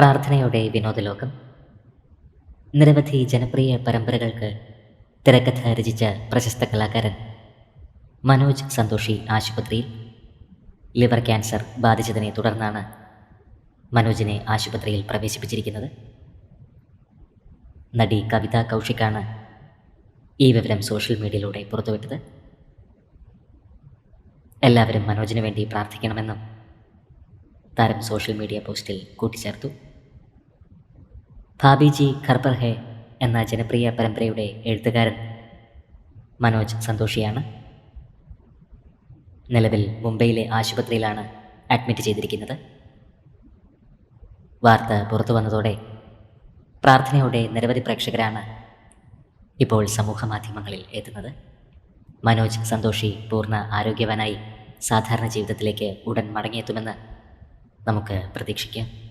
പ്രാർത്ഥനയോടെ വിനോദലോകം. നിരവധി ജനപ്രിയ പരമ്പരകൾക്ക് തിരക്കഥ രചിച്ച പ്രശസ്ത കലാകാരൻ മനോജ് സന്തോഷി ആശുപത്രിയിൽ ലിവർ ക്യാൻസർ ബാധിച്ചതിനെ തുടർന്നാണ് മനോജിനെ ആശുപത്രിയിൽ പ്രവേശിപ്പിച്ചിരിക്കുന്നത്. നടി കവിത കൗശിക്കാണ് ഈ വിവരം സോഷ്യൽ മീഡിയയിലൂടെ പുറത്തുവിട്ടത്. എല്ലാവരും മനോജിന് വേണ്ടി പ്രാർത്ഥിക്കണമെന്നും താരം സോഷ്യൽ മീഡിയ പോസ്റ്റിൽ കൂട്ടിച്ചേർത്തു. ഭാബിജി ഖർബർ ഹെ എന്ന ജനപ്രിയ പരമ്പരയുടെ എഴുത്തുകാരൻ മനോജ് സന്തോഷിയാണ്. നിലവിൽ മുംബൈയിലെ ആശുപത്രിയിലാണ് അഡ്മിറ്റ് ചെയ്തിരിക്കുന്നത്. വാർത്ത പുറത്തു വന്നതോടെ പ്രാർത്ഥനയോടെ നിരവധി പ്രേക്ഷകരാണ് ഇപ്പോൾ സമൂഹ മാധ്യമങ്ങളിൽ എത്തുന്നത്. മനോജ് സന്തോഷി പൂർണ ആരോഗ്യവാനായി സാധാരണ ജീവിതത്തിലേക്ക് ഉടൻ മടങ്ങിയെത്തുമെന്ന് നമുക്ക് പ്രതീക്ഷിക്കാം.